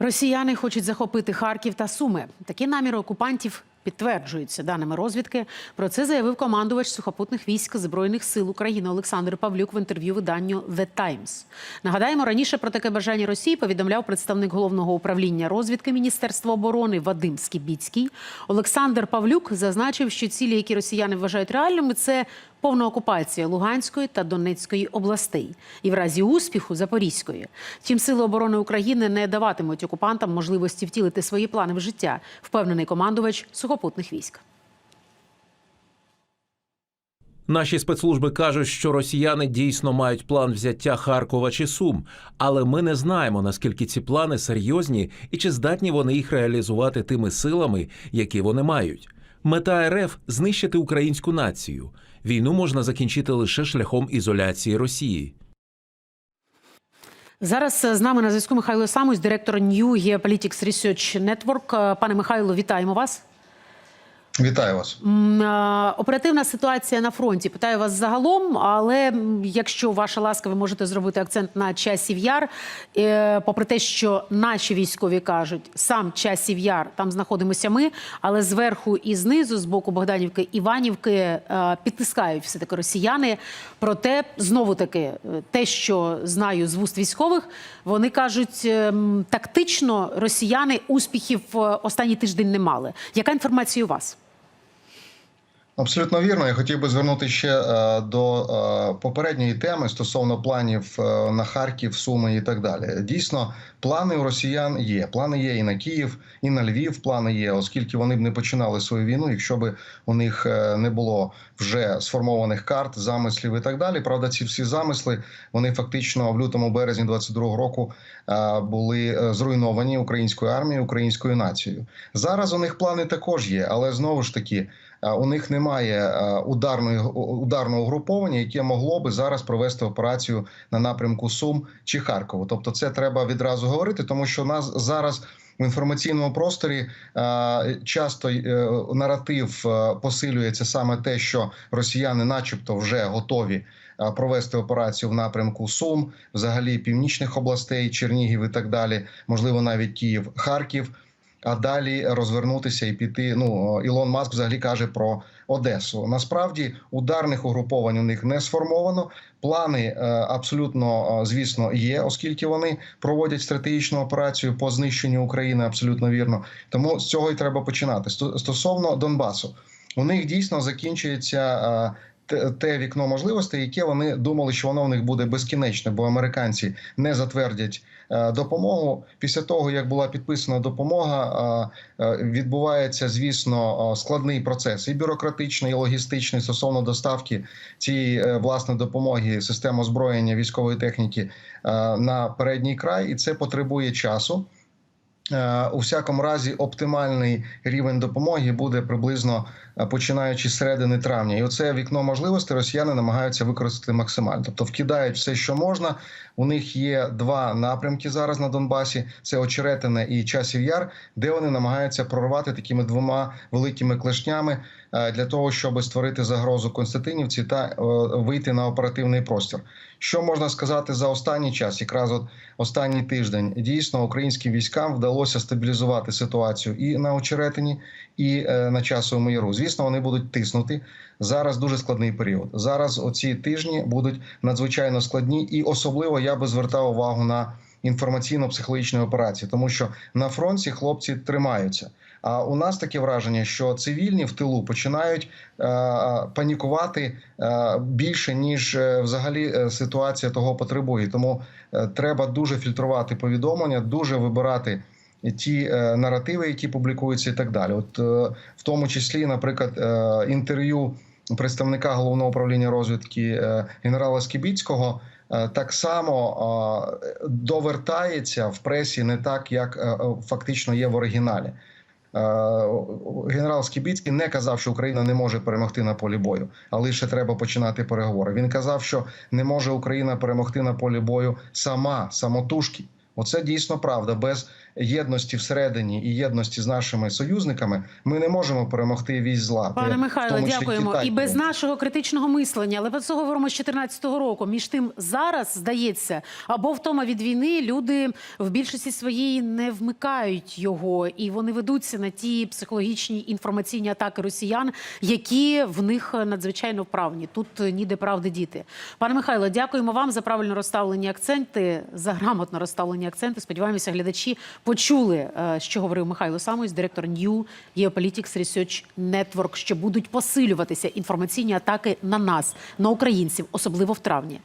Росіяни хочуть захопити Харків та Суми. Такі наміри окупантів підтверджуються даними розвідки. Про це заявив командувач сухопутних військ збройних сил України Олександр Павлюк в інтерв'ю виданню The Times. Нагадаємо, раніше про таке бажання Росії повідомляв представник головного управління розвідки Міністерства оборони Вадим Скібіцький. Олександр Павлюк зазначив, що цілі, які росіяни вважають реальними, це повна окупація Луганської та Донецької областей і в разі успіху Запорізької. Втім, сили оборони України не даватимуть окупантам можливості втілити свої плани в життя, впевнений командувач сухопутних військ. Наші спецслужби кажуть, що росіяни дійсно мають план взяття Харкова чи Сум, але ми не знаємо наскільки ці плани серйозні і чи здатні вони їх реалізувати тими силами, які вони мають. Мета РФ знищити українську націю. Війну можна закінчити лише шляхом ізоляції Росії. Зараз з нами на зв'язку Михайло Самусь, директор New Geopolitics Research Network. Пане Михайло, вітаємо вас. Вітаю вас. Оперативна ситуація на фронті. Питаю вас загалом, але якщо ваша ласка, ви можете зробити акцент на часів яр. Е, Попри те, що наші військові кажуть, сам часів яр, там знаходимося ми, але зверху і знизу, з боку Богданівки, Іванівки, е, підтискають все таки росіяни. Проте знову таки, е, те, що знаю з вуст військових, вони кажуть, ем, тактично росіяни успіхів останній тиждень не мали. Яка інформація у вас? Абсолютно вірно. Я хотів би звернути ще е, до е, попередньої теми стосовно планів е, на Харків, Суми і так далі. Дійсно, плани у росіян є. Плани є і на Київ, і на Львів. Плани є, оскільки вони б не починали свою війну, якщо б у них не було вже сформованих карт, замислів і так далі. Правда, ці всі замисли вони фактично в лютому березні 22-го року були зруйновані українською армією, українською нацією. Зараз у них плани також є, але знову ж таки. Е, У них немає е, ударної ударного угруповання, яке могло би зараз провести операцію на напрямку Сум чи Харкову. Тобто, це треба відразу говорити, тому що нас зараз. В інформаційному просторі е, часто наратив посилюється саме те, що росіяни, начебто, вже готові провести операцію в напрямку Сум, взагалі північних областей, Чернігів і так далі, можливо, навіть Київ, Харків. А далі розвернутися і піти. Ну Ілон Маск взагалі каже про Одесу. Насправді ударних угруповань у них не сформовано. Плани е, абсолютно, е, звісно, є, оскільки вони проводять стратегічну операцію по знищенню України. Абсолютно вірно. Тому з цього і треба починати. Стосовно Донбасу, у них дійсно закінчується. Те- вікно можливостей, яке вони думали, що воно в них буде безкінечне, бо американці не затвердять е, допомогу. Після того як була підписана допомога, е, е, відбувається, звісно, складний процес і бюрократичний, і логістичний стосовно доставки цієї власне допомоги, систем озброєння військової техніки на передній край, і це потребує часу. Е, У всякому разі, оптимальний рівень допомоги буде приблизно е, починаючи з середини травня. І оце вікно можливостей росіяни намагаються використати максимально. Тобто вкидають все, що можна. У них є два напрямки зараз на Донбасі: це Очеретине і Часів Яр, де вони намагаються прорвати такими двома великими клешнями е, для того, щоб створити загрозу Константинівці та вийти на оперативний простір. Що можна сказати за останній час? Якраз от останній тиждень дійсно українським військам вдалося стабілізувати ситуацію і на очеретині, і е, на часовому яру. Звісно, вони будуть тиснути. Зараз дуже складний період. Зараз оці тижні будуть надзвичайно складні, і особливо я би звертав увагу на інформаційно-психологічні операції, тому що на фронті хлопці тримаються. А у нас таке враження, що цивільні в тилу починають е, панікувати е, більше ніж е, взагалі е, ситуація того потребує. Тому е, треба дуже фільтрувати повідомлення, дуже вибирати. Ті е, наративи, які публікуються, і так далі, от е, в тому числі, наприклад, е, інтерв'ю представника головного управління розвідки е, генерала Скібіцького е, так само е, довертається в пресі не так, як е, фактично є в оригіналі. Генерал Скібіцький не казав, що Україна не може перемогти на полі бою, а лише треба починати переговори. Він казав, що не може Україна перемогти на полі бою сама, самотужки. Оце дійсно правда. Без єдності всередині і єдності з нашими союзниками, ми не можемо перемогти вісь зла. Пане Михайло, дякуємо. Китай І без нашого критичного мислення, але про це говоримо з 2014 року. Між тим, зараз здається, або втома від війни люди в більшості своїй не вмикають його, і вони ведуться на ті психологічні інформаційні атаки росіян, які в них надзвичайно вправні. Тут ніде правди діти. Пане Михайло, дякуємо вам за правильно розставлені акценти, за грамотно розставлені акценти. Сподіваємося, глядачі почули, е, що говорив Михайло Самойс, директор New Geopolitics Research Network, що будуть посилюватися інформаційні атаки на нас, на українців, особливо в травні.